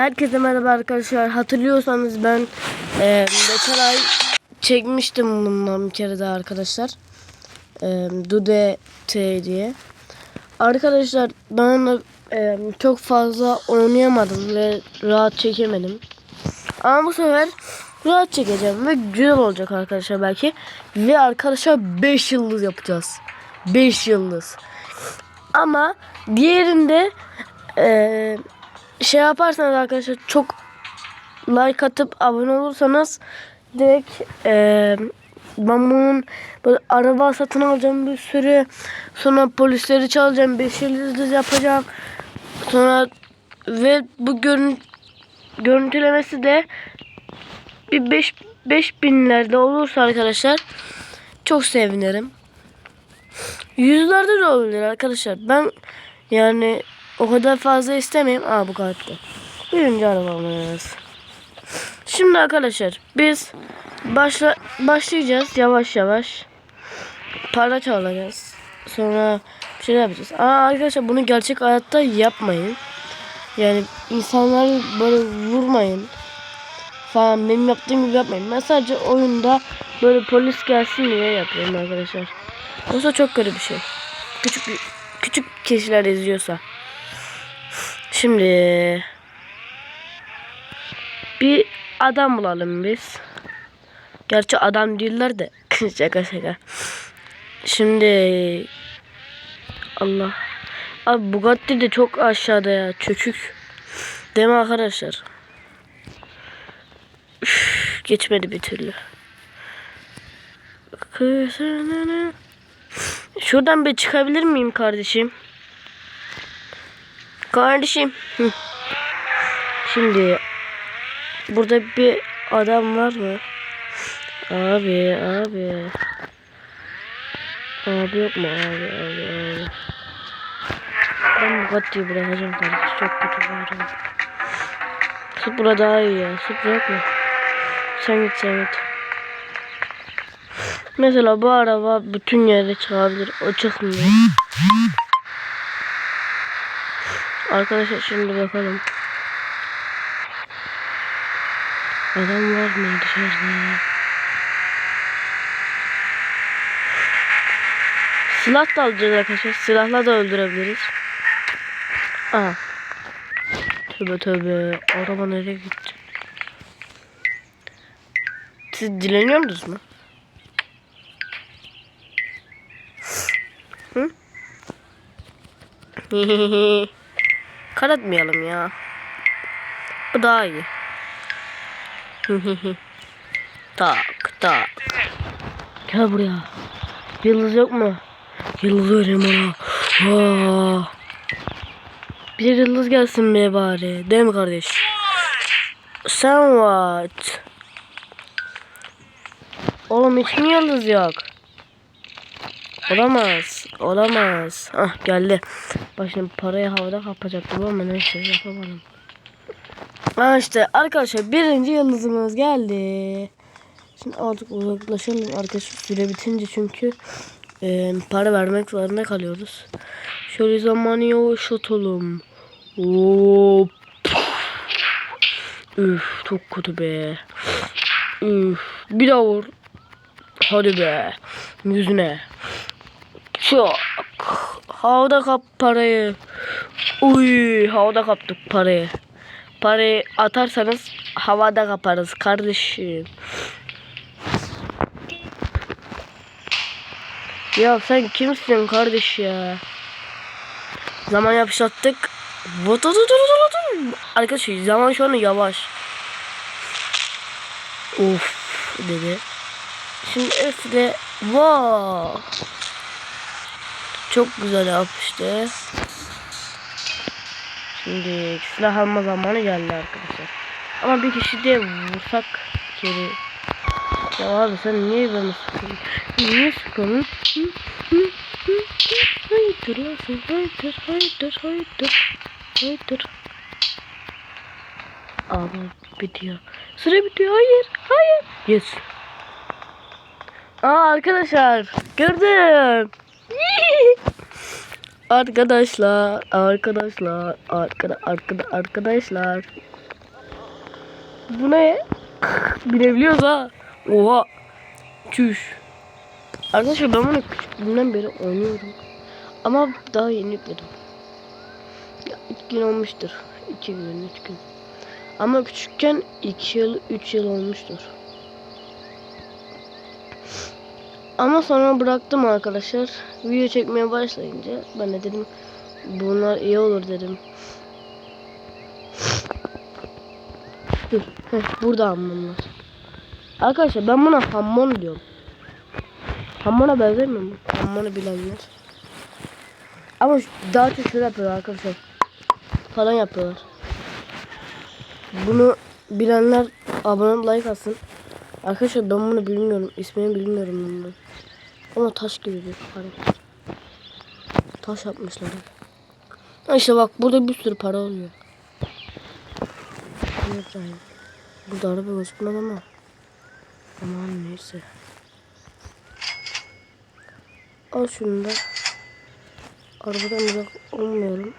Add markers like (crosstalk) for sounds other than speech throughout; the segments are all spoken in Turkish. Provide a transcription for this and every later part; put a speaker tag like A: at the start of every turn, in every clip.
A: Herkese merhaba arkadaşlar. Hatırlıyorsanız ben e, geçen ay çekmiştim bundan bir kere daha arkadaşlar. E, Dude T diye. Arkadaşlar ben e, çok fazla oynayamadım ve rahat çekemedim. Ama bu sefer rahat çekeceğim ve güzel olacak arkadaşlar belki. Ve arkadaşlar 5 yıldız yapacağız. 5 yıldız. Ama diğerinde eee şey yaparsanız arkadaşlar çok like atıp abone olursanız direkt eee ben bunun böyle araba satın alacağım bir sürü. Sonra polisleri çalacağım. 5 yıldız yapacağım. Sonra ve bu görün, görüntülemesi de bir 5 beş binlerde olursa arkadaşlar çok sevinirim. Yüzlerde de olabilir arkadaşlar. Ben yani o kadar fazla istemeyeyim. Aa bu kartı. Birinci arabamız. Şimdi arkadaşlar biz başla başlayacağız yavaş yavaş. Para çalacağız. Sonra bir şeyler yapacağız. Aa arkadaşlar bunu gerçek hayatta yapmayın. Yani insanları böyle vurmayın. Falan benim yaptığım gibi yapmayın. Ben sadece oyunda böyle polis gelsin diye yapıyorum arkadaşlar. Yoksa çok kötü bir şey. Küçük küçük kişiler izliyorsa. Şimdi bir adam bulalım biz. Gerçi adam değiller de (laughs) şaka şaka. Şimdi Allah. Abi Bugatti de çok aşağıda ya çökük. Değil mi arkadaşlar? Üf, geçmedi bir türlü. Şuradan bir çıkabilir miyim kardeşim? Kardeşim. Şimdi burada bir adam var mı? Abi, abi. Abi yok mu? Abi, abi, abi. Ben Bugatti'yi bırakacağım kardeş. Çok kötü araba. Supra daha iyi ya. Supra yok mu? Sen git sen git. Mesela bu araba bütün yere çıkabilir. O çıkmıyor. Arkadaşlar şimdi bakalım. Adam var mı dışarıda? Silah da alacağız arkadaşlar. Silahla da öldürebiliriz. Aha. Tövbe tövbe. Araba nereye gitti? Siz dileniyor musunuz mu? Hı? (laughs) Karatmayalım ya. Bu daha iyi. (laughs) tak tak. Gel buraya. Yıldız yok mu? Yıldız vereyim bana. Aa. Bir yıldız gelsin be bari. Değil mi kardeş? Sen what? Oğlum hiç mi yıldız yok? Olamaz. Olamaz. Ah geldi. Başım parayı havada kapacaktım ama neyse yapamadım. Ha işte arkadaşlar birinci yıldızımız geldi. Şimdi artık uzaklaşalım arkadaşlar süre bitince çünkü e, para vermek zorunda kalıyoruz. Şöyle zamanı yavaşlatalım. Hop. Üf çok kötü be. Üf bir daha vur. Hadi be. Yüzüne. Çok. Havada kap parayı. Uy havada kaptık parayı. Parayı atarsanız havada kaparız kardeşim. Ya sen kimsin kardeş ya? Zaman yapışlattık. Arkadaşlar zaman şu an yavaş. Of dedi. Şimdi öfle. Wow. Çok güzel yapıştı. Şimdi silah alma zamanı geldi arkadaşlar. Ama bir kişi de vursak geri. Ya abi sen niye bana sıkıyorsun? Niye sıkıyorsun? Hayırdır lan sen? Hayırdır, hayırdır, hayırdır. Hayırdır. Abi bitiyor. Süre bitiyor. Hayır, hayır. Yes. Aa arkadaşlar gördüm. Arkadaşlar, arkadaşlar, arkada, arkada, arkadaşlar. Bu ne? (laughs) Binebiliyoruz ha. Oha. Çüş. Arkadaşlar ben bunu küçüklüğümden beri oynuyorum. Ama daha yeni yükledim. Ya iki gün olmuştur. İki gün, üç gün. Ama küçükken iki yıl, üç yıl olmuştur. Ama sonra bıraktım arkadaşlar. Video çekmeye başlayınca ben de dedim bunlar iyi olur dedim. Dur. Heh, burada hammonlar. Arkadaşlar ben buna hammon diyorum. Hammona benzemiyor mu? Hammonu bilenler. Ama daha çok şöyle yapıyorlar arkadaşlar. Falan yapıyorlar. Bunu bilenler abone like atsın. Arkadaşlar ben bunu bilmiyorum. İsmini bilmiyorum bunun. Ama taş gibi bir para. Taş yapmışlar. İşte bak burada bir sürü para oluyor. Burada araba gözükmez ama. Aman neyse. Al şunu da. Arabadan uzak olmuyorum.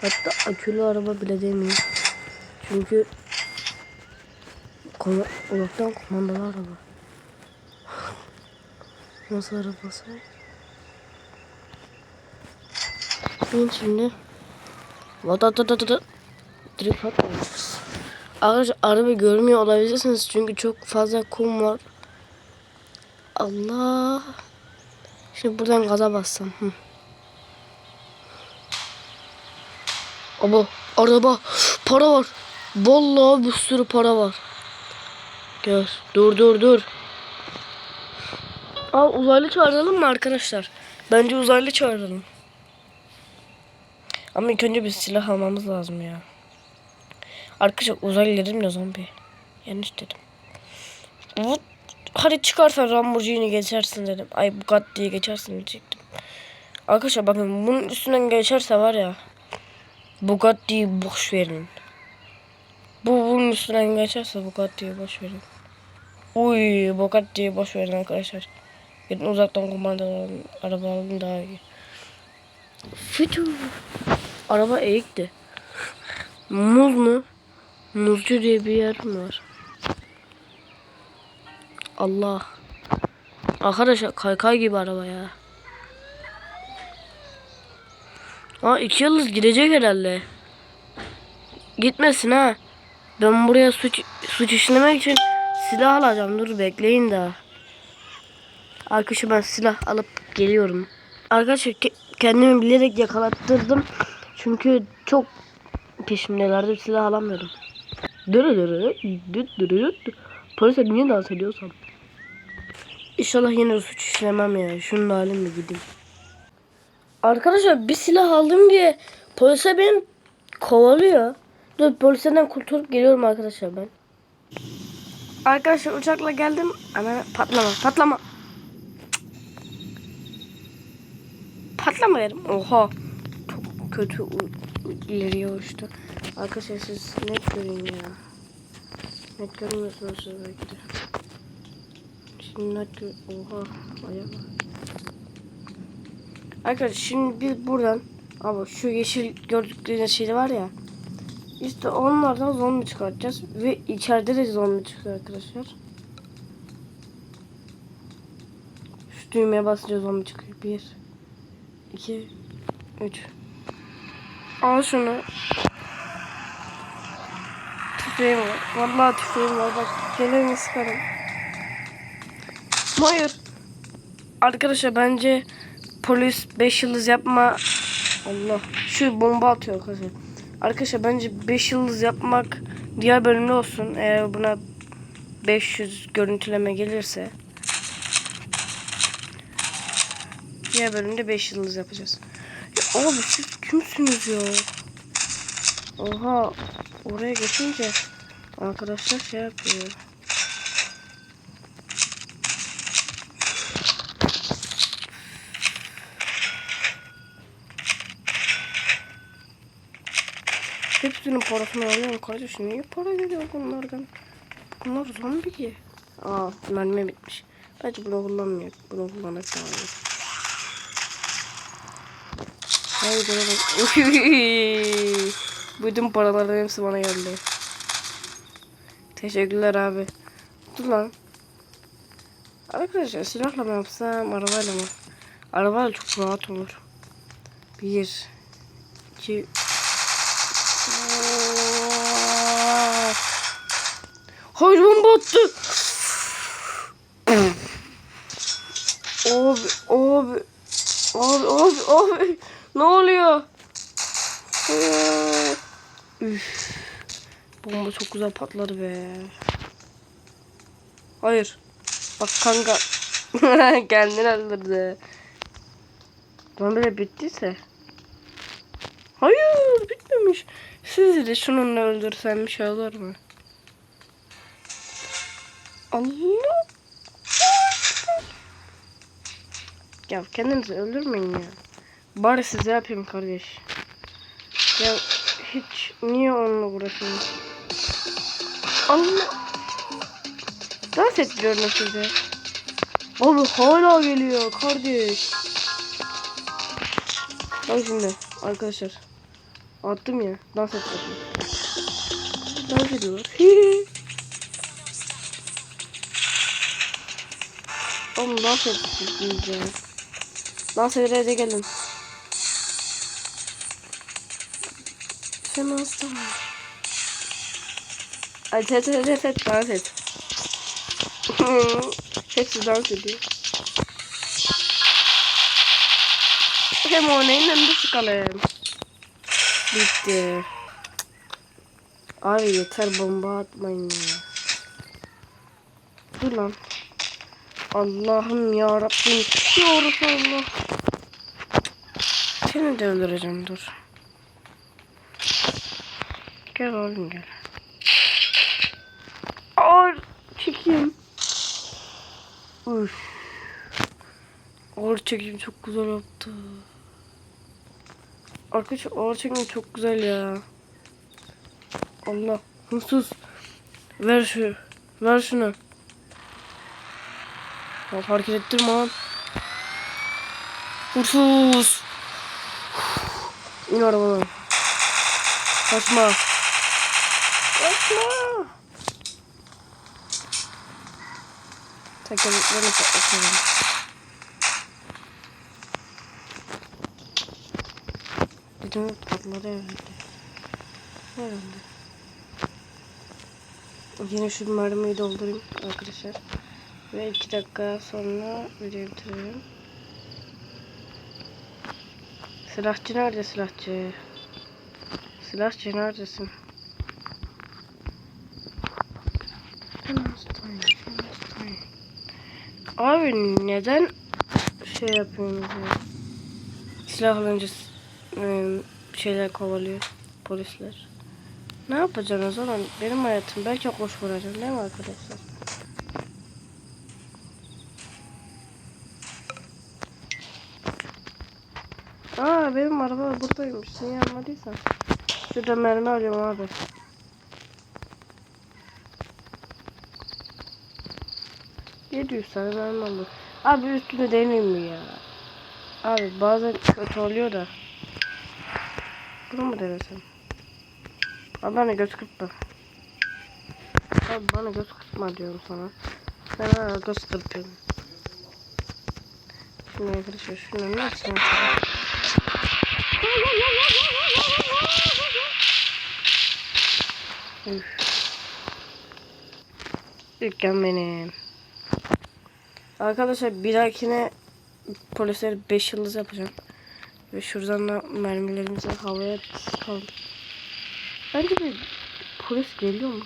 A: Hatta akülü araba bile demeyeyim. Çünkü koma, uzaktan kumandalı araba. Nasıl arabası? Ben şimdi Vatatatata Direkt atmıyoruz. Arkadaşlar araba görmüyor olabilirsiniz çünkü çok fazla kum var. Allah. Şimdi buradan gaza bassam. Hı. Ama araba para var. Vallahi bir sürü para var. Gör. Dur dur dur. Al uzaylı çağıralım mı arkadaşlar? Bence uzaylı çağıralım. Ama ilk önce bir silah almamız lazım ya. Arkadaşlar uzaylı dedim de zombi. Yanlış dedim. Vut. Hadi çıkarsan Lamborghini geçersin dedim. Ay Bugatti'yi geçersin diyecektim. Arkadaşlar bakın bunun üstünden geçerse var ya. Bugatti'yi boş verin. Bu bunun üstünden geçerse Bugatti'yi boş verin. Uy Bugatti'yi boş verin arkadaşlar. Gidin uzaktan kumandalı araba alın daha iyi. Fütü. Araba eğikti. Muz mu? Muzcu diye bir yer mi var? Allah. Arkadaşlar kaykay gibi araba ya. Aa iki yıldız gidecek herhalde. Gitmesin ha. Ben buraya suç suç işlemek için silah alacağım. Dur bekleyin daha. Arkadaşlar ben silah alıp geliyorum. Arkadaşlar ke- kendimi bilerek yakalattırdım. Çünkü çok peşimdelerdi silah alamıyordum. Dırı dırı dırı dırı. Polise niye dans ediyorsam. İnşallah yine suç işlemem ya. Şunun halim bir gideyim. Arkadaşlar bir silah aldım diye polise beni kovalıyor. Dur polisden kurtulup geliyorum arkadaşlar ben. Arkadaşlar uçakla geldim ama patlama patlama. Patlama dedim. Oha. Çok kötü ileriye uçtu. Arkadaşlar siz net görün ya. Net görmüyorsunuz siz belki de. Şimdi net. Oha. Ayağa bak. Arkadaşlar şimdi biz buradan ama şu yeşil gördükleriniz şey var ya işte onlardan zombi çıkartacağız ve içeride de zombi çıkıyor arkadaşlar. Şu düğmeye basınca zombi çıkıyor. Bir, iki, üç. Al şunu. Tüfeğim var. Vallahi tüfeğim var. Bak gelerini sıkarım. Hayır. Arkadaşlar bence polis 5 yıldız yapma. Allah. Şu bomba atıyor arkadaşlar. Arkadaşlar bence 5 yıldız yapmak diğer bölümde olsun. Eğer buna 500 görüntüleme gelirse. Diğer bölümde 5 yıldız yapacağız. Ya abi siz kimsiniz ya? Oha. Oraya geçince arkadaşlar şey yapıyor. Hepsinin parasını alıyorum kardeşim. Niye para geliyor bunlardan? Bunlar zombi ki. Aa mermi bitmiş. Bence bunu kullanmıyor. Bunu kullanıp daha Haydi bak. Bütün paraların hepsi bana geldi. Teşekkürler abi. Dur lan. Arkadaşlar silahla mı yapsam arabayla mı? Arabayla çok rahat olur. Bir. iki. Hayır bomba attı. Abi abi. Abi abi abi. Ne oluyor? Hayır. Üf. Bomba çok güzel patladı be. Hayır. Bak kanka. (laughs) Kendini öldürdü. Lan böyle bittiyse. Hayır bitmemiş. Sizi de şununla öldürsem bir şey olur mu? Allah. Ya kendinizi öldürmeyin ya. Bari size yapayım kardeş. Ya hiç niye onunla uğraşıyorsun? Allah. Dans ettiriyorum size. Abi hala geliyor kardeş. Bak şimdi arkadaşlar. Attım ya. Dans ettiriyorum. Dans ediyorlar. Oğlum dans ya. Dans ederek gelin. Sen hasta mı? Ay et et et et dans et. (laughs) Hepsi dans ediyor. Hem oynayın hem de sıkalım. Bitti. Abi yeter bomba atmayın ya. Dur lan. Allah'ım ya Rabbim. Ya Allah. Seni de öldüreceğim dur. Gel oğlum gel. Ağır çekeyim. Üf. Ağır çekim çok güzel yaptı. Arkadaşlar ağır çekim çok güzel ya. Allah. Hırsız. Ver şu. Ver şunu. Ya hareket ettirme lan. Hırsız. İn arabadan. Kaçma. Kaçma. Tekerleklerini patlatıyorum. Dedim patladı herhalde. Herhalde. Yine şu mermiyi doldurayım arkadaşlar. Ve iki dakika sonra videoyu bitiriyorum. Silahçı nerede silahçı? Silahçı neredesin? Abi neden şey yapıyorsunuz ya? Silah alınca e, şeyler kovalıyor polisler. Ne yapacaksınız oğlum? Benim hayatım belki koş vuracağım değil mi arkadaşlar? Aa benim araba buradaymış. Niye almadıysan? Şurada mermi alıyorum abi. Tane mermi aldım. Abi üstüne deneyim mi ya? Abi bazen kötü oluyor da. Bunu mu denesem? Abi bana göz kırpma. Abi bana göz kırpma diyorum sana. Ben hala göz kırpıyorum. Şunu arkadaşlar şunu ne yapacağım? Üf. Dükkan benim. Arkadaşlar bir dahakine polisleri 5 yıldız yapacağım. Ve şuradan da mermilerimizi havaya tutalım. Bence bir polis geliyor mu?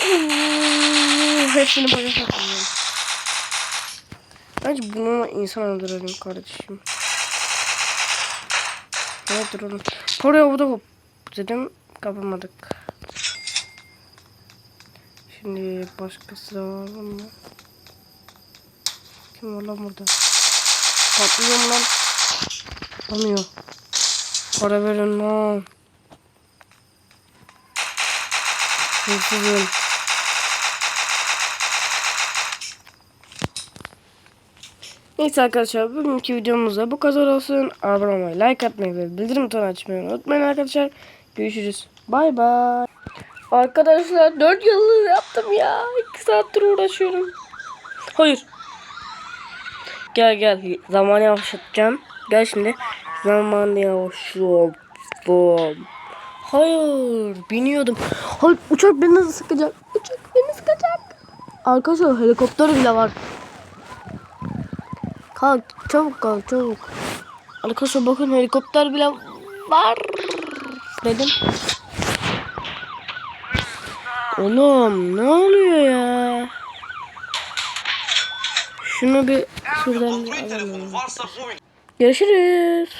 A: (laughs) Hepsini bana saklıyorum. Bence bunu insan öldürelim kardeşim. Ne duralım. Koruyor bu da hop dedim kapamadık. Şimdi başkası da var mı? Kim var lan burada? Patlıyor mu lan? Olmuyor. Para verin lan. Hırsızım. Neyse arkadaşlar bugünkü videomuzda bu kadar olsun. Abone olmayı, like atmayı ve bildirim tonu açmayı unutmayın arkadaşlar. Görüşürüz. Bay bay. Arkadaşlar 4 yıllık yaptım ya. 2 saattir uğraşıyorum. Hayır. Gel gel. Zaman yavaşlatacağım. Gel şimdi. Zaman yavaşlattım. Hayır. Biniyordum. Hayır uçak beni nasıl sıkacak? Uçak beni sıkacak. Arkadaşlar helikopter bile var. Kalk çabuk kalk çabuk. Arkadaşlar bakın helikopter bile var. Dedim. Oğlum ne oluyor ya? Şunu bir şuradan bir alalım. Görüşürüz.